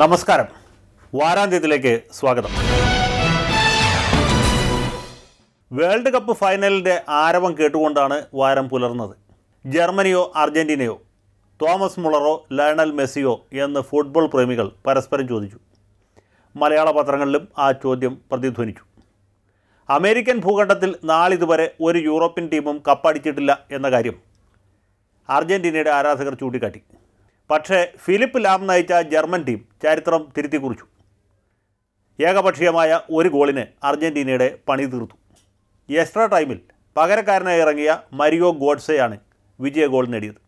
നമസ്കാരം. വാരാന്ത്യത്തിലേക്ക് സ്വാഗതം. World cup ഫൈനലിന്റെ ആരവം കേട്ടുകൊണ്ടാണ് വാരം പുലർന്നത്. ജർമ്മനിയോ അർജന്റീനയോ തോമസ് മുളറോ ലയണൽ മെസ്സിയോ എന്ന് ഫുട്ബോൾ പ്രേമികൾ പരസ്പരം ചോദിച്ചു. മലയാള പത്രങ്ങളിലും ആ ചോദ്യം പ്രതിധ്വനിച്ചു. അമേരിക്കൻ ഭൂഖണ്ഡത്തിൽ നാളിതുവരെ ഒരു യൂറോപ്യൻ ടീമും കപ്പടിച്ചിട്ടില്ല എന്ന കാര്യം അർജന്റീനയുടെ ആരാധകർ ചൂണ്ടിക്കാട്ടി. പക്ഷേ ഫിലിപ്പ് ലാം നയിച്ച ജർമ്മൻ ടീം ചരിത്രം തിരുത്തി കുറിച്ചു ഏകപക്ഷീയമായ ഒരു ഗോളിന് അർജന്റീനയുടെ പണി തീർത്തു. എക്സ്ട്രാ ടൈമിൽ പകരക്കാരനായി ഇറങ്ങിയ മരിയോ ഗോഡ്സെയാണ് വിജയ ഗോൾ നേടിയത്.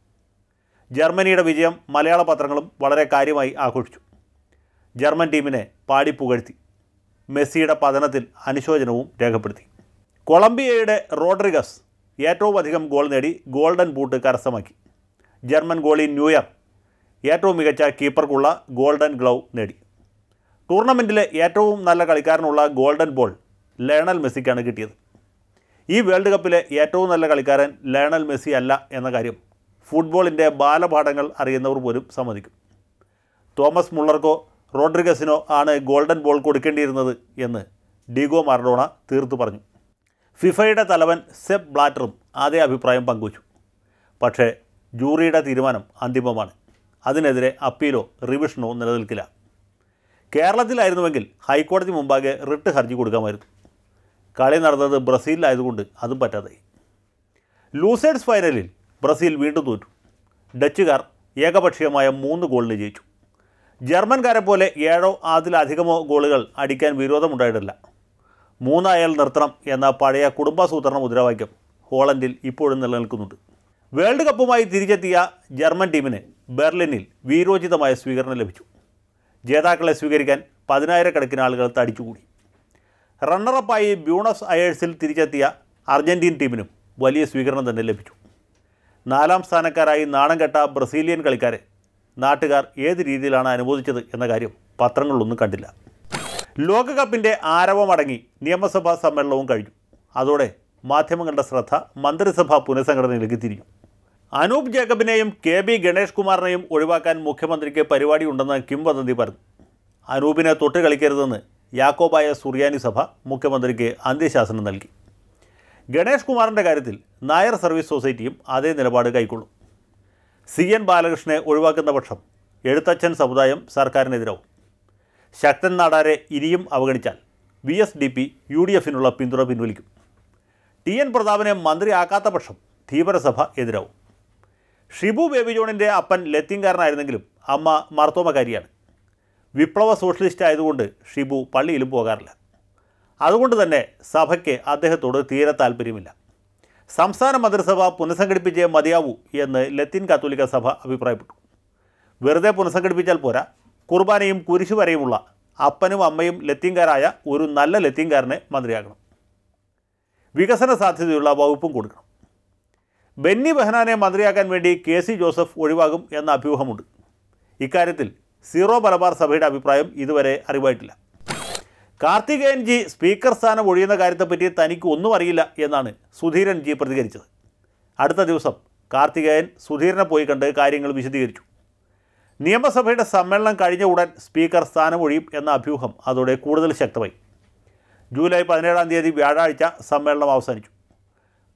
ജർമ്മനിയുടെ വിജയം മലയാള പത്രങ്ങളും വളരെ കാര്യമായി ആഘോഷിച്ചു. ജർമ്മൻ ടീമിനെ പാടി പുകഴ്ത്തി. മെസ്സിയുടെ പതനത്തിൽ അനുശോചനവും രേഖപ്പെടുത്തി. കൊളംബിയയുടെ റോഡ്രിഗസ് ഏറ്റവും അധികം ഗോൾ നേടി ഗോൾഡൻ ബൂട്ട് കരസ്ഥമാക്കി. ജർമ്മൻ ഗോളി ന്യൂയർ ഏറ്റവും മികച്ച കീപ്പർക്കുള്ള ഗോൾഡൻ ഗ്ലൗ നേടി. ടൂർണമെന്റിലെ ഏറ്റവും നല്ല കളിക്കാരനുള്ള ഗോൾഡൻ ബോൾ ലയണൽ മെസ്സിക്കാണ് കിട്ടിയത്. ഈ വേൾഡ് കപ്പിലെ ഏറ്റവും നല്ല കളിക്കാരൻ ലയണൽ മെസ്സി അല്ല എന്ന കാര്യം ഫുട്ബോളിന്റെ ബാലപാഠങ്ങൾ അറിയുന്നവർ പോലും സമ്മതിക്കും. തോമസ് മുള്ളർക്കോ റോഡ്രിഗസിനോ ആണ് ഗോൾഡൻ ബോൾ കൊടുക്കേണ്ടിയിരുന്നത് എന്ന് ഡിഗോ മാർഡോണ തീർത്തു പറഞ്ഞു. ഫിഫയുടെ തലവൻ സെബ് ബ്ലാറ്ററും അതേ അഭിപ്രായം പങ്കുവച്ചു. പക്ഷേ ജൂറിയുടെ തീരുമാനം അന്തിമമാണ്. അതിനെതിരെ അപ്പീലോ റിവിഷനോ നിലനിൽക്കില്ല. കേരളത്തിലായിരുന്നുവെങ്കിൽ ഹൈക്കോടതി മുമ്പാകെ റിട്ട് ഹർജി കൊടുക്കാമായിരുന്നു. കളി നടന്നത് ബ്രസീലിലായതുകൊണ്ട് അതും പറ്റാതായി. ലൂസേഡ്സ് ഫൈനലിൽ ബ്രസീൽ വീണ്ടും തോറ്റു. ഡച്ചുകാർ ഏകപക്ഷീയമായ മൂന്ന് ഗോളിന് ജയിച്ചു. ജർമ്മൻകാരെ പോലെ ഏഴോ അതിലധികമോ ഗോളുകൾ അടിക്കാൻ വിരോധമുണ്ടായിട്ടില്ല. മൂന്നായാൽ നിർത്തണം എന്ന പഴയ കുടുംബാസൂത്രണ മുദ്രാവാക്യം ഹോളണ്ടിൽ ഇപ്പോഴും നിലനിൽക്കുന്നുണ്ട്. വേൾഡ് കപ്പുമായി തിരിച്ചെത്തിയ ജർമ്മൻ ടീമിന് ബെർലിനിൽ വീരോചിതമായ സ്വീകരണം ലഭിച്ചു. ജേതാക്കളെ സ്വീകരിക്കാൻ പതിനായിരക്കണക്കിന് ആളുകൾ തടിച്ചുകൂടി. റണ്ണറപ്പായി ബ്യൂണസ് അയേഴ്സിൽ തിരിച്ചെത്തിയ അർജന്റീൻ ടീമിനും വലിയ സ്വീകരണം തന്നെ ലഭിച്ചു. നാലാം സ്ഥാനക്കാരായി നാണം കെട്ട ബ്രസീലിയൻ കളിക്കാരെ നാട്ടുകാർ ഏത് രീതിയിലാണ് അനുമോദിച്ചത് എന്ന കാര്യം പത്രങ്ങളിലൊന്നും കണ്ടില്ല. ലോകകപ്പിന്റെ ആരവമടങ്ങി നിയമസഭാ സമ്മേളനവും കഴിഞ്ഞു. അതോടെ മാധ്യമങ്ങളുടെ ശ്രദ്ധ മന്ത്രിസഭാ പുനഃസംഘടനയിലേക്ക് തിരിഞ്ഞു. അനൂപ് ജേക്കബിനെയും കെ ബി ഗണേഷ് കുമാറിനെയും ഒഴിവാക്കാൻ മുഖ്യമന്ത്രിക്ക് പരിപാടിയുണ്ടെന്ന് കിംവദന്തി പറഞ്ഞു. അനൂപിനെ തൊട്ട് കളിക്കരുതെന്ന് യാക്കോബായ സുറിയാനി സഭ മുഖ്യമന്ത്രിക്ക് അന്ത്യശാസനം നൽകി. ഗണേഷ് കുമാറിന്റെ കാര്യത്തിൽ നായർ സർവീസ് സൊസൈറ്റിയും അതേ നിലപാട് കൈക്കൊള്ളും. സി എൻ ബാലകൃഷ്ണനെ ഒഴിവാക്കുന്ന പക്ഷം എഴുത്തച്ഛൻ സമുദായം സർക്കാരിനെതിരാവും. ശക്തൻ നാടാരെ ഇനിയും അവഗണിച്ചാൽ V S D P U D എഫിനുള്ള പിന്തുണ പിൻവലിക്കും. ടി എൻ പ്രതാപനെ മന്ത്രിയാക്കാത്ത പക്ഷം ധീവരസഭ എതിരാവും. ഷിബു ബേബി ജോണിന്റെ അപ്പൻ ലത്തീൻകാരനായിരുന്നെങ്കിലും അമ്മ മർത്തോമക്കാരിയാണ് വിപ്ലവ സോഷ്യലിസ്റ്റ് ആയതുകൊണ്ട് ഷിബു പള്ളിയിലും പോകാറില്ല. അതുകൊണ്ട് തന്നെ സഭയ്ക്ക് അദ്ദേഹത്തോട് തീരെ താല്പര്യമില്ല. സംസ്ഥാന മന്ത്രിസഭ പുനഃസംഘടിപ്പിച്ചേ മതിയാവൂ എന്ന് ലത്തീൻ കാത്തോലിക്ക സഭ അഭിപ്രായപ്പെട്ടു. വെറുതെ പുനഃസംഘടിപ്പിച്ചാൽ പോരാ. കുർബാനയും കുരിശുവരെയുമുള്ള അപ്പനും അമ്മയും ലത്തീൻകാരായ ഒരു നല്ല ലത്തീൻകാരനെ മന്ത്രിയാക്കണം. വികസന സാധ്യതയുള്ള വകുപ്പും കൊടുക്കണം. ബെന്നി ബെഹനാനെ മന്ത്രിയാക്കാൻ വേണ്ടി കെ സി ജോസഫ് ഒഴിവാകും എന്ന അഭ്യൂഹമുണ്ട്. ഇക്കാര്യത്തിൽ സീറോ മലബാർ സഭയുടെ അഭിപ്രായം ഇതുവരെ അറിവായിട്ടില്ല. കാർത്തികേയൻ ജി സ്പീക്കർ സ്ഥാനം ഒഴിയുന്ന കാര്യത്തെപ്പറ്റി തനിക്ക് ഒന്നും അറിയില്ല എന്നാണ് സുധീരൻ ജി പ്രതികരിച്ചത്. അടുത്ത ദിവസം കാർത്തികേയൻ സുധീരനെ പോയി കണ്ട് കാര്യങ്ങൾ വിശദീകരിച്ചു. നിയമസഭയുടെ സമ്മേളനം കഴിഞ്ഞ ഉടൻ സ്പീക്കർ സ്ഥാനം ഒഴിയും എന്ന അഭ്യൂഹം അതോടെ കൂടുതൽ ശക്തമായി. ജൂലൈ പതിനേഴാം തീയതി വ്യാഴാഴ്ച സമ്മേളനം അവസാനിച്ചു.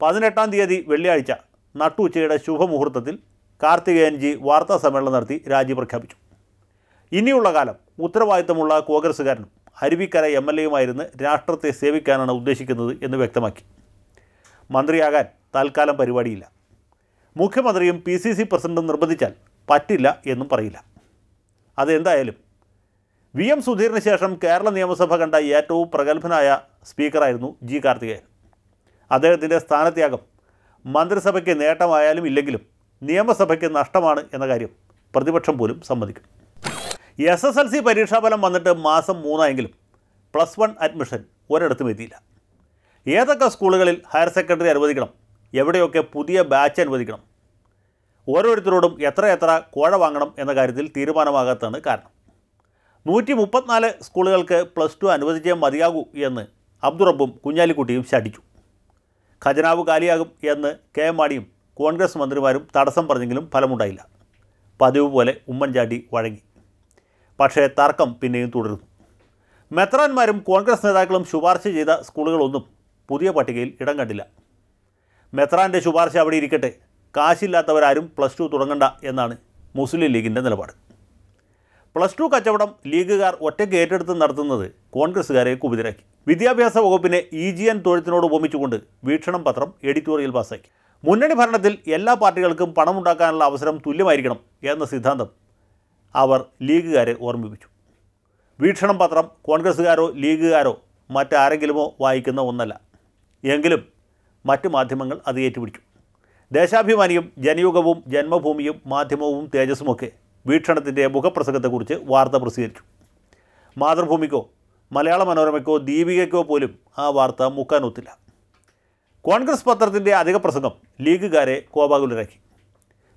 പതിനെട്ടാം തീയതി വെള്ളിയാഴ്ച നട്ടുച്ചയുടെ ശുഭമുഹൂർത്തത്തിൽ കാർത്തികേയൻജി വാർത്താ സമ്മേളനം നടത്തി രാജി പ്രഖ്യാപിച്ചു. ഇനിയുള്ള കാലം ഉത്തരവാദിത്തമുള്ള കോൺഗ്രസ്സുകാരനും അരുവിക്കര എം എൽ എയുമായിരുന്ന് രാഷ്ട്രത്തെ സേവിക്കാനാണ് ഉദ്ദേശിക്കുന്നത് എന്ന് വ്യക്തമാക്കി. മന്ത്രിയാകാൻ തൽക്കാലം പരിപാടിയില്ല. മുഖ്യമന്ത്രിയും പി സി സി പ്രസിഡന്റും നിർബന്ധിച്ചാൽ പറ്റില്ല എന്നും പറയില്ല. അതെന്തായാലും വി എം സുധീറിന് ശേഷം കേരള നിയമസഭ കണ്ട ഏറ്റവും പ്രഗത്ഭനായ സ്പീക്കറായിരുന്നു ജി കാർത്തികേയൻ. അദ്ദേഹത്തിന്റെ സ്ഥാനത്യാഗം മന്ത്രിസഭയ്ക്ക് നേട്ടമായാലും ഇല്ലെങ്കിലും നിയമസഭയ്ക്ക് നഷ്ടമാണ് എന്ന കാര്യം പ്രതിപക്ഷം പോലും സമ്മതിക്കും. എസ് എസ് എൽ സി പരീക്ഷാഫലം വന്നിട്ട് മാസം മൂന്നായെങ്കിലും പ്ലസ് വൺ അഡ്മിഷൻ ഒരിടത്തും എത്തിയില്ല. ഏതൊക്കെ സ്കൂളുകളിൽ ഹയർ സെക്കൻഡറി അനുവദിക്കണം? എവിടെയൊക്കെ പുതിയ ബാച്ച് അനുവദിക്കണം? ഓരോരുത്തരോടും എത്ര എത്ര കോഴ വാങ്ങണം എന്ന കാര്യത്തിൽ തീരുമാനമാകാത്തതാണ് കാരണം. നൂറ്റി മുപ്പത്തിനാല് സ്കൂളുകൾക്ക് പ്ലസ് ടു അനുവദിച്ചേ മതിയാകൂ എന്ന് അബ്ദുറബും കുഞ്ഞാലിക്കുട്ടിയും ശഠിച്ചു. ഖജനാവ് കാലിയാകും എന്ന് കെ എം മാണിയും കോൺഗ്രസ് മന്ത്രിമാരും തടസ്സം പറഞ്ഞെങ്കിലും ഫലമുണ്ടായില്ല. പതിവ് പോലെ ഉമ്മൻചാണ്ടി വഴങ്ങി. പക്ഷേ തർക്കം പിന്നെയും തുടരുന്നു. മെത്രാന്മാരും കോൺഗ്രസ് നേതാക്കളും ശുപാർശ ചെയ്ത സ്കൂളുകളൊന്നും പുതിയ പട്ടികയിൽ ഇടം കണ്ടില്ല. മെത്രാന്റെ ശുപാർശ അവിടെ ഇരിക്കട്ടെ. കാശില്ലാത്തവരാരും പ്ലസ് ടു തുടങ്ങണ്ട എന്നാണ് മുസ്ലിം ലീഗിന്റെ നിലപാട്. പ്ലസ് ടു കച്ചവടം ലീഗുകാർ ഒറ്റയ്ക്ക് ഏറ്റെടുത്ത് നടത്തുന്നത് കോൺഗ്രസ്സുകാരെ കുപിതരാക്കി. വിദ്യാഭ്യാസ വകുപ്പിനെ ഇ ജി എൻ തൊഴുത്തിനോട് ഉപമിച്ചുകൊണ്ട് വീക്ഷണം പത്രം എഡിറ്റോറിയൽ പാസാക്കി മുന്നണി ഭരണത്തിൽ എല്ലാ പാർട്ടികൾക്കും പണമുണ്ടാക്കാനുള്ള അവസരം തുല്യമായിരിക്കണം എന്ന സിദ്ധാന്തം അവർ ലീഗുകാരെ ഓർമ്മിപ്പിച്ചു. വീക്ഷണം പത്രം കോൺഗ്രസ്സുകാരോ ലീഗുകാരോ മറ്റാരെങ്കിലുമോ വായിക്കുന്ന ഒന്നല്ല. എങ്കിലും മറ്റ് മാധ്യമങ്ങൾ അത് ഏറ്റുപിടിച്ചു. ദേശാഭിമാനിയും ജനയുഗവും ജന്മഭൂമിയും മാധ്യമവും തേജസ്സുമൊക്കെ വീക്ഷണത്തിന്റെ മുഖപ്രസംഗത്തെക്കുറിച്ച് വാർത്ത പ്രസിദ്ധീകരിച്ചു. മാതൃഭൂമിക്കോ മലയാള മനോരമയ്ക്കോ ദീപികയ്ക്കോ പോലും ആ വാർത്ത മുക്കാനൊത്തില്ല. കോൺഗ്രസ് പത്രത്തിന്റെ അധിക പ്രസംഗം ലീഗുകാരെ കോപാകുലരാക്കി.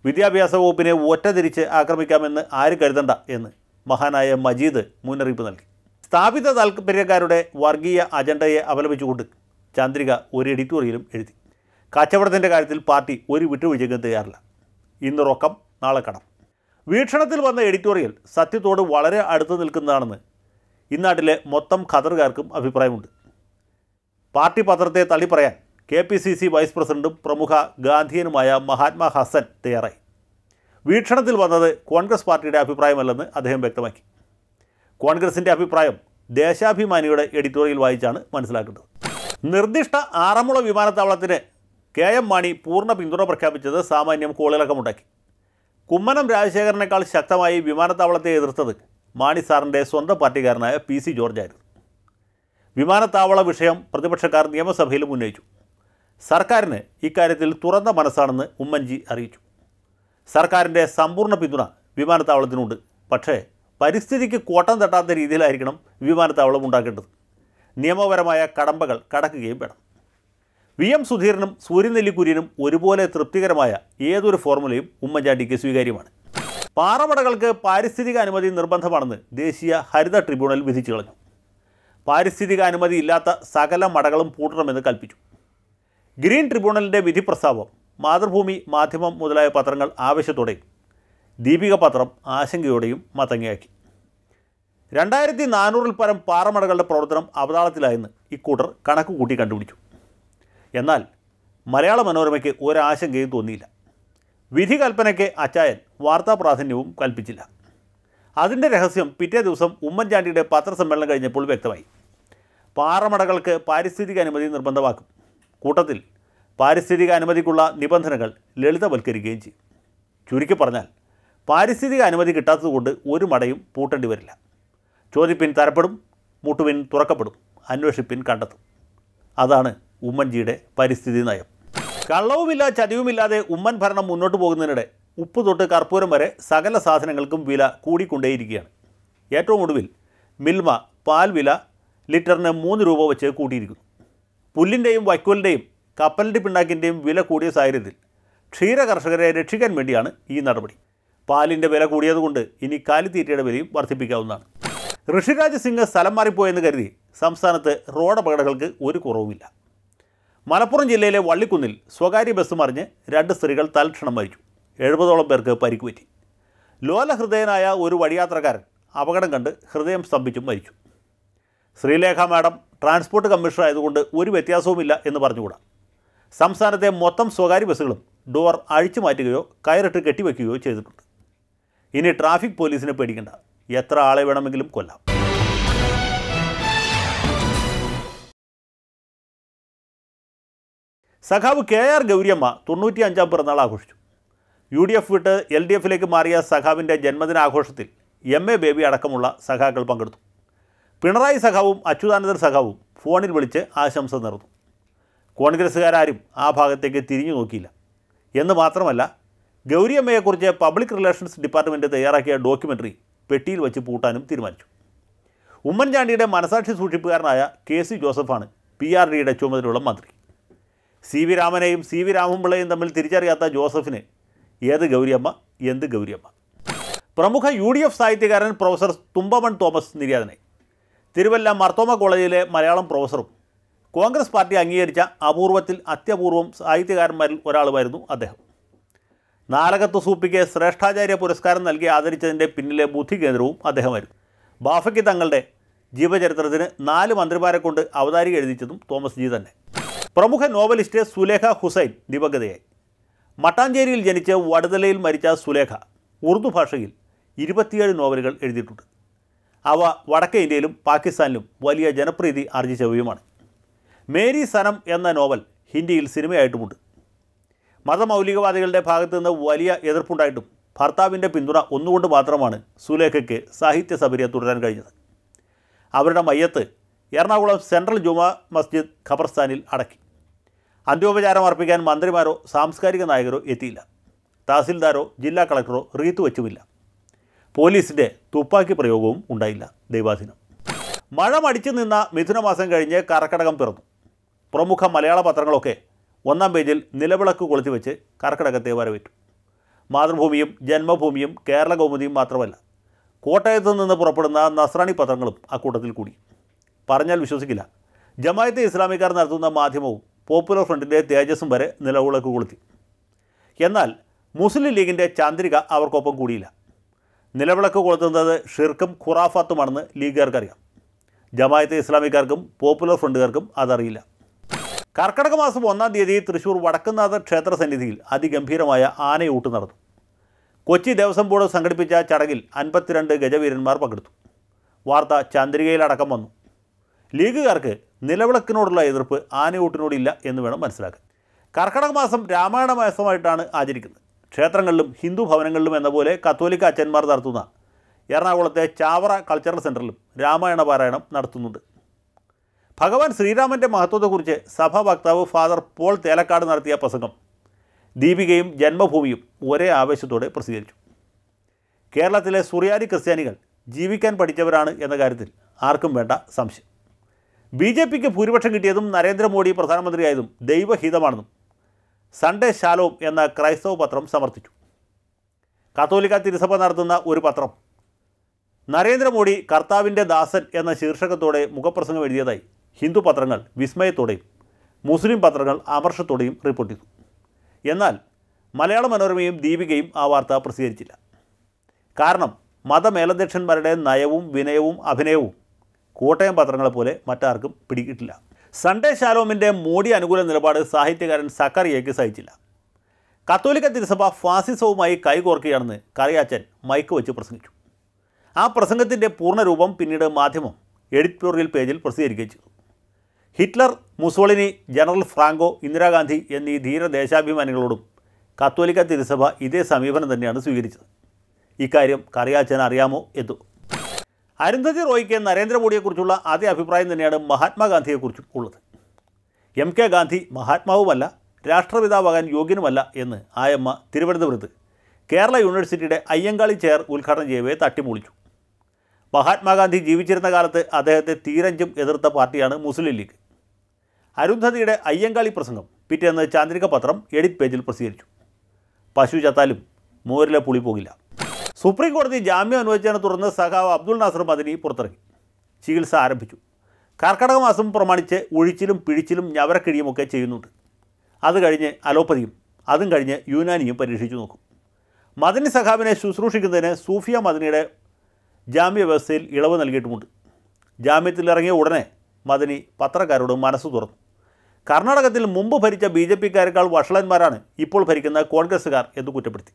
വിദ്യാഭ്യാസ വകുപ്പിനെ ഒറ്റതിരിച്ച് ആക്രമിക്കാമെന്ന് ആര് കരുതണ്ട എന്ന് മഹാനായ മജീദ് മുന്നറിയിപ്പ് നൽകി. സ്ഥാപിത താൽപ്പര്യക്കാരുടെ വർഗീയ അജണ്ടയെ അപലപിച്ചുകൊണ്ട് ചന്ദ്രിക ഒരു എഡിറ്റോറിയലും എഴുതി. കച്ചവടത്തിന്റെ കാര്യത്തിൽ പാർട്ടി ഒരു വിട്ടുവീഴ്ചയ്ക്കും തയ്യാറില്ല. ഇന്ന് റൊക്കം നാളെ കടം. വീക്ഷണത്തിൽ വന്ന എഡിറ്റോറിയൽ സത്യത്തോട് വളരെ അടുത്ത് നിൽക്കുന്നതാണെന്ന് ഇന്നാട്ടിലെ മൊത്തം ഖദറുകാർക്കും അഭിപ്രായമുണ്ട്. പാർട്ടി പത്രത്തെ തള്ളിപ്പറയാൻ K P C C vice പ്രസിഡന്റും പ്രമുഖ ഗാന്ധിയനുമായ മഹാത്മാ ഹസൻ തയ്യാറായി. വീക്ഷണത്തിൽ വന്നത് കോൺഗ്രസ് പാർട്ടിയുടെ അഭിപ്രായമല്ലെന്ന് അദ്ദേഹം വ്യക്തമാക്കി. കോൺഗ്രസിന്റെ അഭിപ്രായം ദേശാഭിമാനിയുടെ എഡിറ്റോറിയൽ വായിച്ചാണ് മനസ്സിലാക്കുന്നത് നിർദ്ദിഷ്ട ആറന്മുള വിമാനത്താവളത്തിന് കെ എം മാണി പൂർണ പിന്തുണ പ്രഖ്യാപിച്ചത് സാമാന്യം കോളിളക്കമുണ്ടാക്കി. കുമ്മനം രാജശേഖരനേക്കാൾ ശക്തമായി വിമാനത്താവളത്തെ എതിർത്തത് മാണി സാറിന്റെ സ്വന്തം പാർട്ടിക്കാരനായ പി സി ജോർജായിരുന്നു വിമാനത്താവള വിഷയം പ്രതിപക്ഷക്കാർ നിയമസഭയിലും ഉന്നയിച്ചു. സർക്കാരിന് ഇക്കാര്യത്തിൽ തുറന്ന മനസ്സാണെന്ന് ഉമ്മൻജി അറിയിച്ചു. സർക്കാരിന്റെ സമ്പൂർണ പിന്തുണ വിമാനത്താവളത്തിനുണ്ട്. പക്ഷേ പരിസ്ഥിതിക്ക് കോട്ടം തട്ടാത്ത രീതിയിലായിരിക്കണം വിമാനത്താവളം ഉണ്ടാക്കേണ്ടത്. നിയമപരമായ കടമ്പകൾ കടക്കുകയും വേണം. വി എം സുധീരനും സൂര്യനെല്ലിക്കുര്യനും ഒരുപോലെ തൃപ്തികരമായ ഏതൊരു ഫോർമുലയും ഉമ്മൻചാണ്ടിക്ക് സ്വീകാര്യമാണ്. പാറമടകൾക്ക് പാരിസ്ഥിതിക അനുമതി നിർബന്ധമാണെന്ന് ദേശീയ ഹരിത ട്രിബ്യൂണൽ വിധിച്ചു കളഞ്ഞു. പാരിസ്ഥിതിക അനുമതി ഇല്ലാത്ത സകല മടകളും പൂട്ടണമെന്ന് കൽപ്പിച്ചു. ഗ്രീൻ ട്രിബ്യൂണലിന്റെ വിധി പ്രസ്താവം മാതൃഭൂമി മാധ്യമം മുതലായ പത്രങ്ങൾ ആവശ്യത്തോടെയും ദീപിക പത്രം ആശങ്കയോടെയും മത്തങ്ങയാക്കി രണ്ടായിരത്തി നാനൂറിൽ പരം പാറമടകളുടെ പ്രവർത്തനം അവതാളത്തിലായെന്ന് ഇക്കൂട്ടർ കണക്ക് കൂട്ടി കണ്ടുപിടിച്ചു. എന്നാൽ മലയാള മനോരമയ്ക്ക് ഒരാശങ്കയും തോന്നിയില്ല. വിധി കൽപ്പനയ്ക്ക് അച്ചായൻ വാർത്താ പ്രാധാന്യവും കൽപ്പിച്ചില്ല. അതിന്റെ രഹസ്യം പിറ്റേ ദിവസം ഉമ്മൻചാണ്ടിയുടെ പത്രസമ്മേളനം കഴിഞ്ഞപ്പോൾ വ്യക്തമായി. പാറമടകൾക്ക് പാരിസ്ഥിതിക അനുമതി നിർബന്ധമാക്കും. കൂട്ടത്തിൽ പാരിസ്ഥിതിക അനുമതിക്കുള്ള നിബന്ധനകൾ ലളിതവൽക്കരിക്കുകയും ചെയ്യും. ചുരുക്കി പറഞ്ഞാൽ പാരിസ്ഥിതിക അനുമതി കിട്ടാത്തതുകൊണ്ട് ഒരു മടയും പൂട്ടേണ്ടി വരില്ല. ചോദ്യപ്പിൻ തരപ്പെടും മുട്ടുപിൻ തുറക്കപ്പെടും അന്വേഷിപ്പിൻ കണ്ടെത്തും. അതാണ് ഉമ്മൻജിയുടെ പരിസ്ഥിതി നയം. കള്ളവുമില്ല ചതിവുമില്ലാതെ ഉമ്മൻ ഭരണം മുന്നോട്ട് പോകുന്നതിനിടെ ഉപ്പ് തൊട്ട് കർപ്പൂരം വരെ സകല സാധനങ്ങൾക്കും വില കൂടിക്കൊണ്ടേയിരിക്കുകയാണ്. ഏറ്റവും ഒടുവിൽ മിൽമ പാൽ വില ലിറ്ററിന് മൂന്ന് രൂപ വെച്ച് കൂട്ടിയിരിക്കുന്നു. പുല്ലിന്റെയും വൈക്കോലിന്റെയും കപ്പലിന്റെ പിണ്ണാക്കിന്റെയും വില കൂടിയ സാഹചര്യത്തിൽ ക്ഷീര കർഷകരെ രക്ഷിക്കാൻ വേണ്ടിയാണ് ഈ നടപടി. പാലിന്റെ വില കൂടിയതുകൊണ്ട് ഇനി കാലിത്തീറ്റയുടെ വിലയും വർദ്ധിപ്പിക്കാവുന്നതാണ്. ഋഷിരാജ് സിംഗ് സ്ഥലം മാറിപ്പോയെന്ന് കരുതി സംസ്ഥാനത്ത് റോഡ് അപകടങ്ങൾക്ക് ഒരു കുറവുമില്ല. മലപ്പുറം ജില്ലയിലെ വള്ളിക്കുന്നിൽ സ്വകാര്യ ബസ് മറിഞ്ഞ് രണ്ട് സ്ത്രീകൾ തൽക്ഷണം മരിച്ചു. എഴുപതോളം പേർക്ക് പരിക്ക് പറ്റി. ലോലഹൃദയനായ ഒരു വഴിയാത്രക്കാരൻ അപകടം കണ്ട് ഹൃദയം സ്തംഭിച്ചും മരിച്ചു. ശ്രീലേഖ മാഡം ട്രാൻസ്പോർട്ട് കമ്മീഷണർ ആയതുകൊണ്ട് ഒരു വ്യത്യാസവുമില്ല എന്ന് പറഞ്ഞുകൂടാ. സംസ്ഥാനത്തെ മൊത്തം സ്വകാര്യ ബസ്സുകളും ഡോർ അഴിച്ചു മാറ്റുകയോ കയറിട്ട് കെട്ടിവെക്കുകയോ ചെയ്തിട്ടുണ്ട്. ഇനി ട്രാഫിക് പോലീസിനെ പേടിക്കേണ്ട. എത്ര ആളെ വേണമെങ്കിലും കൊല്ലാം. സഖാവ് കെ ആർ ഗൗരിയമ്മ തൊണ്ണൂറ്റി അഞ്ചാം പിറന്നാൾ ആഘോഷിച്ചു. യു ഡി എഫ് വിട്ട് എൽ ഡി എഫിലേക്ക് മാറിയ സഖാവിന്റെ ജന്മദിനാഘോഷത്തിൽ എം എ ബേബി അടക്കമുള്ള സഖാക്കൾ പങ്കെടുത്തു. പിണറായി സഖാവും അച്യുതാനന്ദർ സഖാവും ഫോണിൽ വിളിച്ച് ആശംസ നേർന്നു. കോൺഗ്രസ്സുകാരും ആ ഭാഗത്തേക്ക് തിരിഞ്ഞു നോക്കിയില്ല. എന്ന് മാത്രമല്ല ഗൗരിയമ്മയെക്കുറിച്ച് പബ്ലിക് റിലേഷൻസ് ഡിപ്പാർട്ട്മെന്റ് തയ്യാറാക്കിയ ഡോക്യുമെന്ററി പെട്ടിയിൽ വെച്ച് പൂട്ടാനും തീരുമാനിച്ചു. ഉമ്മൻചാണ്ടിയുടെ മനസാക്ഷി സൂക്ഷിപ്പുകാരനായ കെ സി ജോസഫാണ് പി ആർ ഡിയുടെ ചുമതലയുള്ള മന്ത്രി. സി വി രാമനെയും സി വി രാമൻപിള്ളയും തമ്മിൽ തിരിച്ചറിയാത്ത ജോസഫിന് ഏത് ഗൗരിയമ്മ എന്ത് ഗൗരിയമ്മ? പ്രമുഖ യു ഡി എഫ് സാഹിത്യകാരൻ പ്രൊഫസർ തുമ്പമൺ തോമസ് നിര്യാതനായി തിരുവല്ല മർത്തോമ കോളേജിലെ മലയാളം പ്രൊഫസറും കോൺഗ്രസ് പാർട്ടി അംഗീകരിച്ച അപൂർവത്തിൽ അത്യപൂർവം സാഹിത്യകാരന്മാരിൽ ഒരാളുമായിരുന്നു അദ്ദേഹം. നാലകത്ത് സൂപ്പിക്ക് ശ്രേഷ്ഠാചാര്യ പുരസ്കാരം നൽകി ആദരിച്ചതിന്റെ പിന്നിലെ ബുദ്ധി കേന്ദ്രവും അദ്ദേഹമായിരുന്നു. ബാഫയ്ക്ക് തങ്ങളുടെ ജീവചരിത്രത്തിന് നാല് മന്ത്രിമാരെ കൊണ്ട് അവതാരിക എഴുതിച്ചതും തോമസ് ജി തന്നെ. പ്രമുഖ നോവലിസ്റ്റ് സുലേഖ ഹുസൈൻ ദിവഗതയായി മട്ടാഞ്ചേരിയിൽ ജനിച്ച് വടുതലയിൽ മരിച്ച സുലേഖ ഉറുദു ഭാഷയിൽ ഇരുപത്തിയേഴ് നോവലുകൾ എഴുതിയിട്ടുണ്ട്. അവ വടക്കേ ഇന്ത്യയിലും പാകിസ്ഥാനിലും വലിയ ജനപ്രീതി ആർജിച്ചവയുമാണ്. മേരി സനം എന്ന നോവൽ ഹിന്ദിയിൽ സിനിമയായിട്ടുമുണ്ട്. മതമൗലികവാദികളുടെ ഭാഗത്തു നിന്ന് വലിയ എതിർപ്പുണ്ടായിട്ടും ഭർത്താവിന്റെ പിന്തുണ ഒന്നുകൊണ്ട് മാത്രമാണ് സുലേഖയ്ക്ക് സാഹിത്യ സബരിയെ തുടരാൻ കഴിഞ്ഞത്. അവരുടെ മയ്യത്ത് എറണാകുളം സെൻട്രൽ ജുമാ മസ്ജിദ് ഖബർസ്ഥാനിൽ അടക്കി. അന്ത്യോപചാരം അർപ്പിക്കാൻ മന്ത്രിമാരോ സാംസ്കാരിക നായകരോ എത്തിയില്ല. തഹസിൽദാരോ ജില്ലാ കളക്ടറോ റീത്ത് വച്ചുമില്ല. പോലീസിന്റെ തുപ്പാക്കി പ്രയോഗവും ഉണ്ടായില്ല. ദൈവാധീനം. മഴ മടിച്ചു നിന്ന മിഥുനമാസം കഴിഞ്ഞ് കർക്കടകം പിറന്നു. പ്രമുഖ മലയാള പത്രങ്ങളൊക്കെ ഒന്നാം പേജിൽ നിലവിളക്ക് കൊളുത്തി വെച്ച് കർക്കടകത്തെ വരവേറ്റു. മാതൃഭൂമിയും ജന്മഭൂമിയും കേരള കൗമുദിയും മാത്രമല്ല കോട്ടയത്ത് നിന്ന് പുറപ്പെടുന്ന നസ്രാണി പത്രങ്ങളും അക്കൂട്ടത്തിൽ കൂടി. പറഞ്ഞാൽ വിശ്വസിക്കില്ല. ജമായത്തെ ഇസ്ലാമിക്കാർ നടത്തുന്ന മാധ്യമവും പോപ്പുലർ ഫ്രണ്ടിന്റെ തേജസ്സും വരെ നിലവിളക്ക് കൊളുത്തി. എന്നാൽ മുസ്ലിം ലീഗിന്റെ ചാന്ദ്രിക അവർക്കൊപ്പം കൂടിയില്ല. നിലവിളക്ക് കൊളുത്തുന്നത് ഷിർക്കും ഖുറാഫാത്തുമാണെന്ന് ലീഗുകാർക്കറിയാം. ജമായത്ത് ഇസ്ലാമിക്കാർക്കും പോപ്പുലർ ഫ്രണ്ടുകാർക്കും അതറിയില്ല. കർക്കടക മാസം ഒന്നാം തീയതി തൃശ്ശൂർ വടക്കുന്നാഥ ക്ഷേത്ര സന്നിധിയിൽ അതിഗംഭീരമായ ആനയൂട്ട് നടന്നു. കൊച്ചി ദേവസ്വം ബോർഡ് സംഘടിപ്പിച്ച ചടങ്ങിൽ അൻപത്തിരണ്ട് ഗജവീരന്മാർ പങ്കെടുത്തു. വാർത്ത ചന്ദ്രികയിലടക്കം വന്നു. ലീഗുകാർക്ക് നിലവിളക്കിനോടുള്ള എതിർപ്പ് ആനയൂട്ടിനോടില്ല എന്ന് വേണം മനസ്സിലാക്കാൻ. കർക്കടക മാസം രാമായണ മാസമായിട്ടാണ് ആചരിക്കുന്നത്. ക്ഷേത്രങ്ങളിലും ഹിന്ദു ഭവനങ്ങളിലും എന്ന പോലെ കത്തോലിക്ക അച്ഛന്മാർ നടത്തുന്ന എറണാകുളത്തെ ചാവറ കൾച്ചറൽ സെന്ററിലും രാമായണ പാരായണം നടത്തുന്നുണ്ട്. ഭഗവാൻ ശ്രീരാമന്റെ മഹത്വത്തെക്കുറിച്ച് സഭാ വക്താവ് ഫാദർ പോൾ തേലക്കാട് നടത്തിയ പ്രസംഗം ദീപികയും ജന്മഭൂമിയും ഒരേ ആവേശത്തോടെ പ്രസിദ്ധീകരിച്ചു. കേരളത്തിലെ സുറിയാനി ക്രിസ്ത്യാനികൾ ജീവിക്കാൻ പഠിച്ചവരാണ് എന്ന കാര്യത്തിൽ ആർക്കും വേണ്ട സംശയം. ബി ജെ പിക്ക് ഭൂരിപക്ഷം കിട്ടിയതും നരേന്ദ്രമോദി പ്രധാനമന്ത്രിയായതും ദൈവഹിതമാണെന്നും സൺഡേ ശാലോം എന്ന ക്രൈസ്തവ പത്രം സമർത്ഥിച്ചു. കത്തോലിക്ക തിരുസഭ നടത്തുന്ന ഒരു പത്രം. നരേന്ദ്രമോദി കർത്താവിന്റെ ദാസൻ എന്ന ശീർഷകത്തോടെ മുഖപ്രസംഗം എഴുതിയതായി ഹിന്ദു പത്രങ്ങൾ വിസ്മയത്തോടെയും മുസ്ലിം പത്രങ്ങൾ ആമർഷത്തോടെയും റിപ്പോർട്ട് ചെയ്തു. എന്നാൽ മലയാള മനോരമയും ദീപികയും ആ വാർത്ത പ്രസിദ്ധീകരിച്ചില്ല. കാരണം മതമേലധ്യക്ഷന്മാരുടെ നയവും വിനയവും അഭിനയവും കോട്ടയം പത്രങ്ങളെപ്പോലെ മറ്റാർക്കും പിടികിട്ടില്ല. സൺഡേ ശാലോമിന്റെ മോഡി അനുകൂല നിലപാട് സാഹിത്യകാരൻ സക്കറിയയ്ക്ക് സഹിച്ചില്ല. കത്തോലിക്ക തിരുസഭ ഫാസിസവുമായി കൈകോർക്കുകയാണെന്ന് കറിയാച്ചൻ മൈക്ക് വെച്ച് പ്രസംഗിച്ചു. ആ പ്രസംഗത്തിന്റെ പൂർണരൂപം പിന്നീട് മാധ്യമം എഡിറ്റോറിയൽ പേജിൽ പ്രസിദ്ധീകരിക്കുകയും ചെയ്തു. Hitler Mussolini general Franco Indira Gandhi എന്നീ ധീര ദേശാഭിമാനികളോടും കത്തോലിക്ക തിരുസഭ ഇതേ സമീപനം തന്നെയാണ് സ്വീകരിച്ചത്. ഇക്കാര്യം കറിയാച്ചൻ അറിയാമോ എന്തോ? അരുന്ധതി റോയ്ക്ക് നരേന്ദ്രമോദിയെക്കുറിച്ചുള്ള അതേ അഭിപ്രായം തന്നെയാണ് മഹാത്മാഗാന്ധിയെക്കുറിച്ചും ഉള്ളത്. എം കെ ഗാന്ധി മഹാത്മാവുമല്ല രാഷ്ട്രപിതാവാകാൻ യോഗ്യനുമല്ല എന്ന് ആയമ്മ തിരുവനന്തപുരത്ത് കേരള യൂണിവേഴ്സിറ്റിയുടെ അയ്യങ്കാളി ചെയർ ഉദ്ഘാടനം ചെയ്യവേ തട്ടിമൂളിച്ചു. മഹാത്മാഗാന്ധി ജീവിച്ചിരുന്ന കാലത്ത് അദ്ദേഹത്തെ തീരഞ്ചും എതിർത്ത പാർട്ടിയാണ് മുസ്ലിം ലീഗ്. അരുന്ധതിയുടെ അയ്യങ്കാളി പ്രസംഗം പിറ്റേന്ന് ചാന്ദ്രിക പത്രം എഡിറ്റ് പേജിൽ പ്രസിദ്ധീകരിച്ചു. പശു ചത്താലും മോരിലെ പുളി പോകില്ല. സുപ്രീം കോടതി ജാമ്യം അനുവദിച്ചതിനെ തുടർന്ന് സഖാവ് അബ്ദുൾ നാസർ മദനി പുറത്തിറങ്ങി. ചികിത്സ ആരംഭിച്ചു. കർക്കടക മാസം പ്രമാണിച്ച് ഒഴിച്ചിലും പിഴിച്ചിലും ഞവരക്കിഴിയുമൊക്കെ ചെയ്യുന്നുണ്ട്. അത് കഴിഞ്ഞ് അലോപ്പതിയും അതും കഴിഞ്ഞ് യുനാനിയും പരീക്ഷിച്ചു നോക്കും. മദനി സഖാവിനെ ശുശ്രൂഷിക്കുന്നതിന് സൂഫിയ മദനിയുടെ ജാമ്യ വ്യവസ്ഥയിൽ ഇളവ് നൽകിയിട്ടുമുണ്ട്. ജാമ്യത്തിലിറങ്ങിയ ഉടനെ മദനി പത്രക്കാരോട് മനസ്സ് തുറന്നു. കർണാടകത്തിൽ മുമ്പ് ഭരിച്ച ബി ജെ പിക്കാരെക്കാൾ വഷളന്മാരാണ് ഇപ്പോൾ ഭരിക്കുന്ന കോൺഗ്രസ്സുകാർ എന്ന് കുറ്റപ്പെടുത്തി.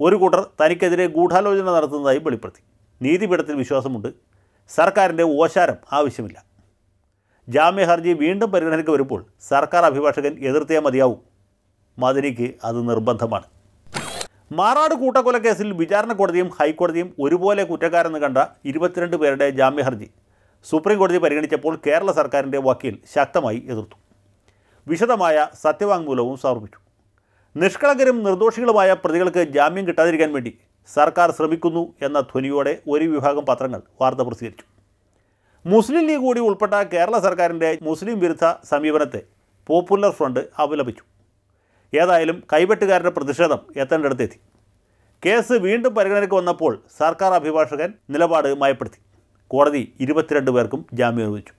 ഒരു കൂട്ടർ തനിക്കെതിരെ ഗൂഢാലോചന നടത്തുന്നതായി വെളിപ്പെടുത്തി. നീതിപീഠത്തിൽ വിശ്വാസമുണ്ട്. സർക്കാരിന്റെ ഓശാരം ആവശ്യമില്ല. ജാമ്യ ഹർജി വീണ്ടും പരിഗണനയ്ക്ക് വരുമ്പോൾ സർക്കാർ അഭിഭാഷകൻ എതിർത്തേ മതിയാവും. മദനിക്ക് അത് നിർബന്ധമാണ്. മാറാട് കൂട്ടക്കൊലക്കേസിൽ വിചാരണ കോടതിയും ഹൈക്കോടതിയും ഒരുപോലെ കുറ്റക്കാരെന്ന് കണ്ട ഇരുപത്തിരണ്ട് പേരുടെ ജാമ്യ ഹർജി സുപ്രീം കോടതി പരിഗണിച്ചപ്പോൾ കേരള സർക്കാരിന്റെ വക്കീൽ ശക്തമായി എതിർത്തു. വിശദമായ സത്യവാങ്മൂലവും സമർപ്പിച്ചു. നിഷ്കളങ്കരും നിർദോഷികളുമായ പ്രതികൾക്ക് ജാമ്യം കിട്ടാതിരിക്കാൻ വേണ്ടി സർക്കാർ ശ്രമിക്കുന്നു എന്ന ധ്വനിയോടെ ഒരു വിഭാഗം പത്രങ്ങൾ വാർത്ത പ്രസിദ്ധീകരിച്ചു. മുസ്ലിം ലീഗ് കൂടി ഉൾപ്പെട്ട കേരള സർക്കാരിന്റെ മുസ്ലിം വിരുദ്ധ സമീപനത്തെ പോപ്പുലർ ഫ്രണ്ട് അപലപിച്ചു. ഏതായാലും കൈവെട്ടുകാരുടെ പ്രതിഷേധം എത്തേണ്ടടുത്തെത്തി. കേസ് വീണ്ടും പരിഗണനയ്ക്ക് വന്നപ്പോൾ സർക്കാർ അഭിഭാഷകൻ നിലപാട് മയപ്പെടുത്തി. കോടതി ഇരുപത്തിരണ്ട് പേർക്കും ജാമ്യം അനുവദിച്ചു.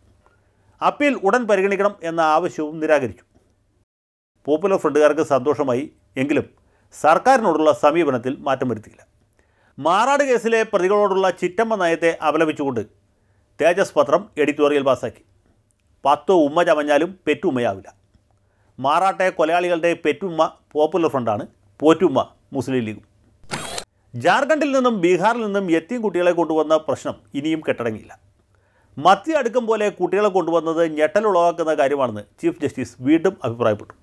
അപ്പീൽ ഉടൻ പരിഗണിക്കണം എന്ന ആവശ്യവും നിരാകരിച്ചു. പോപ്പുലർ ഫ്രണ്ടുകാർക്ക് സന്തോഷമായി എങ്കിലും സർക്കാരിനോടുള്ള സമീപനത്തിൽ മാറ്റം വരുത്തിയില്ല. മാറാട് കേസിലെ പ്രതികളോടുള്ള ചിറ്റമ്മ നയത്തെ അപലപിച്ചുകൊണ്ട് തേജസ് പത്രം എഡിറ്റോറിയൽ പാസാക്കി. പത്ത് ഉമ്മ ചമഞ്ഞാലും പെറ്റുമ്മയാവില്ല. മാറാട്ടെ കൊലയാളികളുടെ പെറ്റുമ്മ പോപ്പുലർ ഫ്രണ്ടാണ് പോറ്റുമ്മ മുസ്ലിം ലീഗും. ജാർഖണ്ഡിൽ നിന്നും ബീഹാറിൽ നിന്നും എത്തിയും കുട്ടികളെ കൊണ്ടുവന്ന പ്രശ്നം ഇനിയും കെട്ടടങ്ങിയില്ല. മത്തി അടുക്കും പോലെ കുട്ടികളെ കൊണ്ടുവന്നത് ഞെട്ടലുളവാക്കുന്ന കാര്യമാണെന്ന് ചീഫ് ജസ്റ്റിസ് വീണ്ടും അഭിപ്രായപ്പെട്ടു.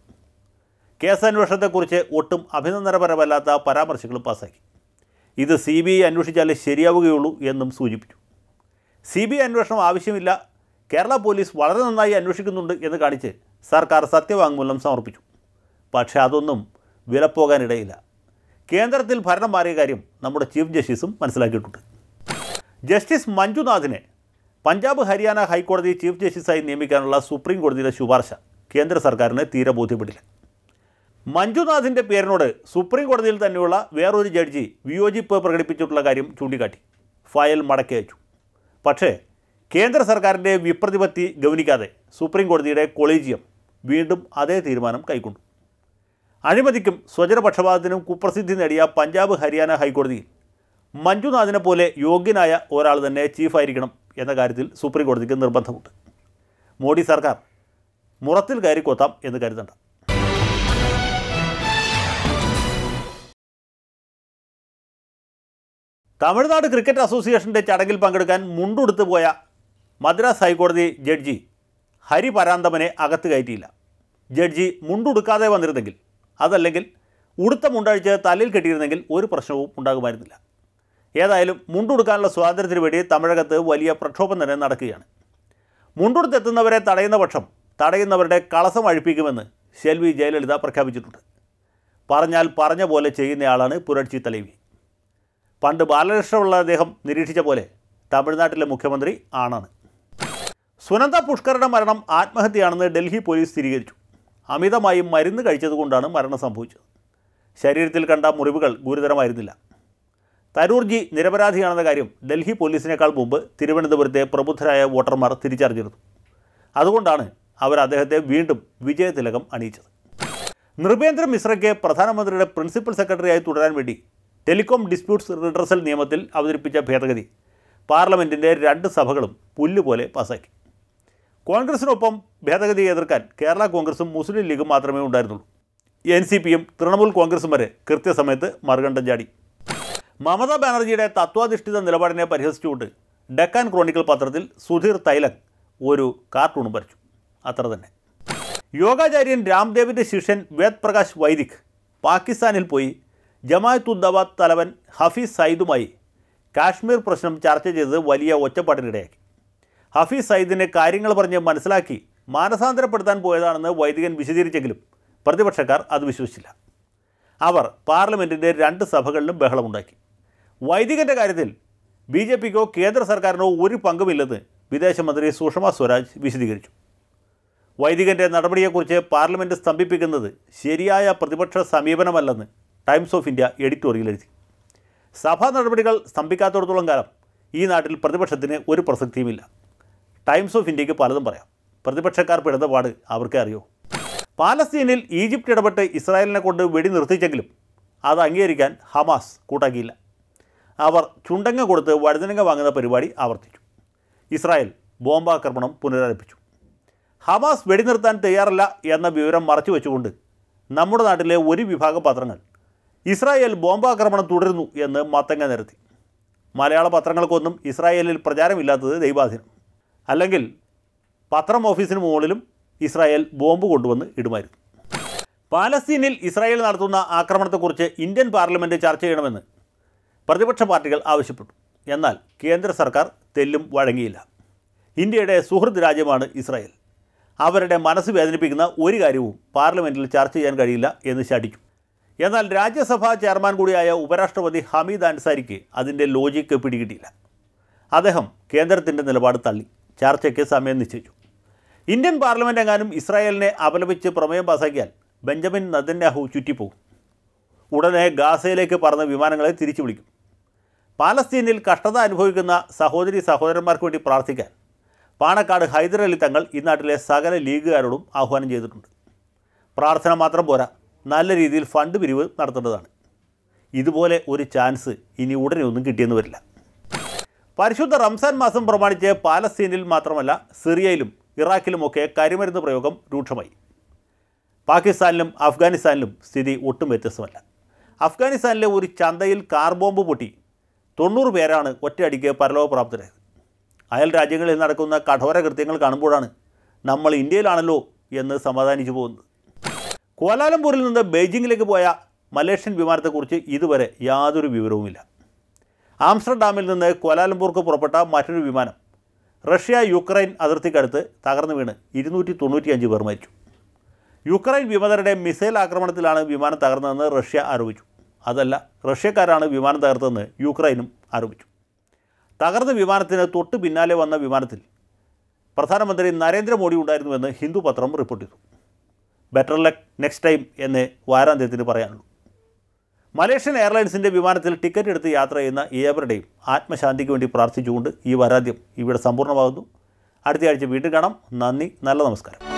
കേസന്വേഷണത്തെക്കുറിച്ച് ഒട്ടും അഭിനന്ദനപരമല്ലാത്ത പരാമർശങ്ങളും പാസാക്കി. ഇത് സി ബി ഐ അന്വേഷിച്ചാലേ ശരിയാവുകയുള്ളൂ എന്നും സൂചിപ്പിച്ചു. സി ബി ഐ അന്വേഷണം ആവശ്യമില്ല. കേരള പോലീസ് വളരെ നന്നായി അന്വേഷിക്കുന്നുണ്ട് എന്ന് കാണിച്ച് സർക്കാർ സത്യവാങ്മൂലം സമർപ്പിച്ചു. പക്ഷേ അതൊന്നും വിലപ്പോകാനിടയില്ല. കേന്ദ്രത്തിൽ ഭരണം മാറിയ കാര്യം നമ്മുടെ ചീഫ് ജസ്റ്റിസും മനസ്സിലാക്കിയിട്ടുണ്ട്. ജസ്റ്റിസ് മഞ്ജുനാഥിനെ പഞ്ചാബ് ഹരിയാന ഹൈക്കോടതി ചീഫ് ജസ്റ്റിസായി നിയമിക്കാനുള്ള സുപ്രീം കോടതിയുടെ ശുപാർശ കേന്ദ്ര സർക്കാരിന് തീരെ ബോധ്യപ്പെട്ടില്ല. മഞ്ജുനാഥിന്റെ പേരിനോട് സുപ്രീം കോടതിയിൽ തന്നെയുള്ള വേറൊരു ജഡ്ജി വിയോജിപ്പ് പ്രകടിപ്പിച്ചിട്ടുള്ള കാര്യം ചൂണ്ടിക്കാട്ടി. ഫയൽ മടക്കി അയച്ചു. പക്ഷേ കേന്ദ്ര സർക്കാരിന്റെ വിപ്രതിപത്തി ഗൗനിക്കാതെ സുപ്രീം കോടതിയുടെ കൊളീജിയം വീണ്ടും അതേ തീരുമാനം കൈക്കൊണ്ടു. അഴിമതിക്കും സ്വജനപക്ഷപാതത്തിനും കുപ്രസിദ്ധി നേടിയ പഞ്ചാബ് ഹരിയാന ഹൈക്കോടതിയിൽ മഞ്ജുനാഥിനെ പോലെ യോഗ്യനായ ഒരാൾ തന്നെ ചീഫായിരിക്കണം എന്ന കാര്യത്തിൽ സുപ്രീം കോടതിക്ക് നിർബന്ധമുണ്ട്. മോഡി സർക്കാർ മുറത്തിൽ കയറി കൊത്താം എന്ന് കരുതണ്ട. തമിഴ്നാട് ക്രിക്കറ്റ് അസോസിയേഷന്റെ ചടങ്ങിൽ പങ്കെടുക്കാൻ മുണ്ടുടുത്ത് പോയ മദ്രാസ് ഹൈക്കോടതി ജഡ്ജി ഹരി പരാന്തമനെ അകത്ത് കയറ്റിയില്ല. ജഡ്ജി മുണ്ടുടുക്കാതെ വന്നിരുന്നെങ്കിൽ അതല്ലെങ്കിൽ ഉടുത്ത മുണ്ടഴിച്ച് തലയിൽ കെട്ടിയിരുന്നെങ്കിൽ ഒരു പ്രശ്നവും ഉണ്ടാകുമായിരുന്നില്ല. ഏതായാലും മുണ്ടുടുക്കാനുള്ള സ്വാതന്ത്ര്യത്തിന് വേണ്ടി തമിഴകത്ത് വലിയ പ്രക്ഷോഭം തന്നെ നടക്കുകയാണ്. മുണ്ടുടുത്തെത്തുന്നവരെ തടയുന്ന പക്ഷം തടയുന്നവരുടെ കളസം അഴിപ്പിക്കുമെന്ന് ശെൽവി ജയലളിത പ്രഖ്യാപിച്ചിട്ടുണ്ട്. പറഞ്ഞാൽ പറഞ്ഞ പോലെ ചെയ്യുന്നയാളാണ് പുരട്ചി തലവി പണ്ട് ബാലകൃഷ്ണപിള്ള അദ്ദേഹം നിരീക്ഷിച്ച പോലെ തമിഴ്നാട്ടിലെ മുഖ്യമന്ത്രി ആണാണ്. സുനന്ദ പുഷ്കറുടെ മരണം ആത്മഹത്യയാണെന്ന് ഡൽഹി പോലീസ് സ്ഥിരീകരിച്ചു. അമിതമായി മരുന്ന് കഴിച്ചതുകൊണ്ടാണ് മരണം സംഭവിച്ചത്. ശരീരത്തിൽ കണ്ട മുറിവുകൾ ഗുരുതരമായിരുന്നില്ല. തരൂർജി നിരപരാധിയാണെന്ന കാര്യം ഡൽഹി പോലീസിനേക്കാൾ മുമ്പ് തിരുവനന്തപുരത്തെ പ്രബുദ്ധരായ വോട്ടർമാർ തിരിച്ചറിഞ്ഞിരുന്നു. അതുകൊണ്ടാണ് അവർ അദ്ദേഹത്തെ വീണ്ടും വിജയതിലകം അണിയിച്ചത്. നൃപേന്ദ്ര മിശ്രയ്ക്ക് പ്രധാനമന്ത്രിയുടെ പ്രിൻസിപ്പൽ സെക്രട്ടറിയായി തുടരാൻ വേണ്ടി ടെലികോം ഡിസ്പ്യൂട്ട്സ് റിഡ്രസൽ നിയമത്തിൽ അവതരിപ്പിച്ച ഭേദഗതി. പാർലമെന്റിന്റെ രണ്ട് സഭകളും പുല്ലുപോലെ പാസാക്കി. കോൺഗ്രസിനൊപ്പം ഭേദഗതി എതിർക്കാൻ കേരള കോൺഗ്രസും മുസ്ലിം ലീഗും മാത്രമേ ഉണ്ടായിരുന്നുള്ളൂ. എൻ സി പിയും തൃണമൂൽ കോൺഗ്രസും വരെ കൃത്യസമയത്ത് മറുകണ്ഠം ചാടി. മമതാ ബാനർജിയുടെ തത്വാധിഷ്ഠിത നിലപാടിനെ പരിഹസിച്ചുകൊണ്ട് ഡെക്കാൻ ക്രോണിക്കൽ പത്രത്തിൽ സുധീർ തൈലക് ഒരു കാർട്ടൂണും വരച്ചു. അത്ര തന്നെ. യോഗാചാര്യൻ രാംദേവിന്റെ ശിഷ്യൻ വേദ് പ്രകാശ് വൈദിക് പാകിസ്ഥാനിൽ പോയി ജമാഅത്ത് ഉദ്ദവ തലവൻ ഹഫീസ് സയ്യിദുമായി കാശ്മീർ പ്രശ്നം ചർച്ച ചെയ്തത് വലിയ ഒച്ചപ്പാടിനിടയാക്കി ഹഫീസ് സയ്യിദിനെ കാര്യങ്ങൾ പറഞ്ഞ് മനസ്സിലാക്കി മാനസാന്തരപ്പെടുത്താൻ പോയതാണെന്ന് വൈദികൻ വിശദീകരിച്ചെങ്കിലും പ്രതിപക്ഷക്കാർ അത് വിശ്വസിച്ചില്ല. അവർ പാർലമെന്റിന്റെ രണ്ട് സഭകളിലും ബഹളമുണ്ടാക്കി. വൈദികന്റെ കാര്യത്തിൽ ബി ജെ പിക്കോ കേന്ദ്ര സർക്കാരിനോ ഒരു പങ്കുമില്ലെന്ന് വിദേശമന്ത്രി സുഷമ സ്വരാജ് വിശദീകരിച്ചു. വൈദികന്റെ നടപടിയെക്കുറിച്ച് പാർലമെന്റ് സ്തംഭിപ്പിക്കുന്നത് ശരിയായ പ്രതിപക്ഷ സമീപനമല്ലെന്ന് ടൈംസ് ഓഫ് ഇന്ത്യ എഡിറ്റോറിയൽ എഴുതി. സഭാ നടപടികൾ സ്തംഭിക്കാത്തിടത്തോളം കാലം ഈ നാട്ടിൽ പ്രതിപക്ഷത്തിന് ഒരു പ്രസക്തിയുമില്ല. ടൈംസ് ഓഫ് ഇന്ത്യയ്ക്ക് പലതും പറയാം. പ്രതിപക്ഷക്കാർ പെടുന്ന പാട് അവർക്കേ അറിയൂ. പാലസ്തീനിൽ ഈജിപ്റ്റ് ഇടപെട്ട് ഇസ്രായേലിനെ കൊണ്ട് വെടി നിർത്തിച്ചെങ്കിലും അത് അംഗീകരിക്കാൻ ഹമാസ് കൂട്ടാക്കിയില്ല. അവർ ചുണ്ടങ്ങ കൊടുത്ത് വഴുതനങ്ങ വാങ്ങുന്ന പരിപാടി ആവർത്തിച്ചു. ഇസ്രായേൽ ബോംബാക്രമണം പുനരാരംഭിച്ചു. ഹമാസ് വെടിനിർത്താൻ തയ്യാറല്ല എന്ന വിവരം മറച്ചു വെച്ചുകൊണ്ട് നമ്മുടെ നാട്ടിലെ ഒരു വിഭാഗം പത്രങ്ങൾ ഇസ്രായേൽ ബോംബാക്രമണം തുടരുന്നു എന്ന് മത്തങ്ങ നിരത്തി. മലയാള പത്രങ്ങൾക്കൊന്നും ഇസ്രായേലിൽ പ്രചാരമില്ലാത്തത് ദൈവാധീനം. അല്ലെങ്കിൽ പത്രം ഓഫീസിന് മുകളിലും ഇസ്രായേൽ ബോംബ് കൊണ്ടുവന്ന് ഇടുമായിരുന്നു. പാലസ്തീനിൽ ഇസ്രായേൽ നടത്തുന്ന ആക്രമണത്തെക്കുറിച്ച് ഇന്ത്യൻ പാർലമെന്റ് ചർച്ച ചെയ്യണമെന്ന് പ്രതിപക്ഷ പാർട്ടികൾ ആവശ്യപ്പെട്ടു. എന്നാൽ കേന്ദ്ര സർക്കാർ തെല്ലും വഴങ്ങിയില്ല. ഇന്ത്യയുടെ സുഹൃദ് രാജ്യമാണ് ഇസ്രായേൽ. അവരുടെ മനസ്സ് വേദനിപ്പിക്കുന്ന ഒരു കാര്യവും പാർലമെന്റിൽ ചർച്ച ചെയ്യാൻ കഴിയില്ല എന്ന് ശഠിച്ചു എന്നാൽ രാജ്യസഭാ ചെയർമാൻ കൂടിയായ ഉപരാഷ്ട്രപതി ഹമീദ് അൻസാരിക്ക് അതിന്റെ ലോജിക്ക് പിടികിട്ടിയില്ല. അദ്ദേഹം കേന്ദ്രത്തിന്റെ നിലപാട് തള്ളി. ചർച്ചയ്ക്ക് സമയം നിശ്ചയിച്ചു. ഇന്ത്യൻ പാർലമെന്റ് എങ്ങാനും ഇസ്രായേലിനെ അപലപിച്ച് പ്രമേയം പാസാക്കിയാൽ ബെഞ്ചമിൻ നദന്യാഹു ചുറ്റിപ്പോകും. ഉടനെ ഗാസയിലേക്ക് പറന്ന വിമാനങ്ങളെ തിരിച്ചു വിളിക്കും. പാലസ്തീനിൽ കഷ്ടത അനുഭവിക്കുന്ന സഹോദരി സഹോദരന്മാർക്ക് വേണ്ടി പ്രാർത്ഥിക്കാൻ പാണക്കാട് ഹൈദരലി തങ്ങൾ ഈ നാട്ടിലെ സകല ലീഗുകാരോടും ആഹ്വാനം ചെയ്തിട്ടുണ്ട്. പ്രാർത്ഥന മാത്രം പോരാ. നല്ല രീതിയിൽ ഫണ്ട് പിരിവ് നടത്തേണ്ടതാണ്. ഇതുപോലെ ഒരു ചാൻസ് ഇനി ഉടനെ ഒന്നും കിട്ടിയെന്ന് വരില്ല. പരിശുദ്ധ റംസാൻ മാസം പ്രമാണിച്ച് പാലസ്തീനിൽ മാത്രമല്ല സിറിയയിലും ഇറാഖിലുമൊക്കെ കരിമരുന്ന് പ്രയോഗം രൂക്ഷമായി. പാകിസ്ഥാനിലും അഫ്ഗാനിസ്ഥാനിലും സ്ഥിതി ഒട്ടും വ്യത്യസ്തമല്ല. അഫ്ഗാനിസ്ഥാനിലെ ഒരു ചന്തയിൽ കാർ ബോംബ് പൊട്ടി തൊണ്ണൂറ് പേരാണ് ഒറ്റയടിക്ക് പരലോകപ്രാപ്തരായത്. അയൽ രാജ്യങ്ങളിൽ നടക്കുന്ന കഠോര കൃത്യങ്ങൾ കാണുമ്പോഴാണ് നമ്മൾ ഇന്ത്യയിലാണല്ലോ എന്ന് സമാധാനിച്ചു പോകുന്നത്. കോലാലംപൂരിൽ നിന്ന് ബെയ്ജിങ്ങിലേക്ക് പോയ മലേഷ്യൻ വിമാനത്തെക്കുറിച്ച് ഇതുവരെ യാതൊരു വിവരവുമില്ല. ആംസ്റ്റർഡാമിൽ നിന്ന് കോലാലംപൂർക്ക് പുറപ്പെട്ട മറ്റൊരു വിമാനം റഷ്യ യുക്രൈൻ അതിർത്തിക്കടുത്ത് തകർന്നു വീണ് ഇരുന്നൂറ്റി തൊണ്ണൂറ്റിയഞ്ച് പേർ മരിച്ചു. യുക്രൈൻ വിമതരുടെ മിസൈൽ ആക്രമണത്തിലാണ് വിമാനം തകർന്നതെന്ന് റഷ്യ ആരോപിച്ചു. അതല്ല റഷ്യക്കാരാണ് വിമാനം തകർത്തതെന്ന് യുക്രൈനും ആരോപിച്ചു. തകർന്ന വിമാനത്തിന് തൊട്ട് പിന്നാലെ വന്ന വിമാനത്തിൽ പ്രധാനമന്ത്രി നരേന്ദ്രമോദി ഉണ്ടായിരുന്നുവെന്ന് ഹിന്ദു പത്രം റിപ്പോർട്ട് ചെയ്തു. ബെറ്റർ ലക്ക് നെക്സ്റ്റ് ടൈം എന്ന് വാരാന്ത്യത്തിന് പറയാനുള്ളൂ. മലേഷ്യൻ എയർലൈൻസിന്റെ വിമാനത്തിൽ ടിക്കറ്റ് എടുത്ത് യാത്ര ചെയ്യുന്ന ഏവരുടെയും ആത്മശാന്തിക്ക് വേണ്ടി പ്രാർത്ഥിച്ചുകൊണ്ട് ഈ വാരാന്ത്യം ഇവിടെ സമ്പൂർണമാകുന്നു. അടുത്ത ആഴ്ച വീണ്ടും കാണാം. നന്ദി നല്ല നമസ്കാരം.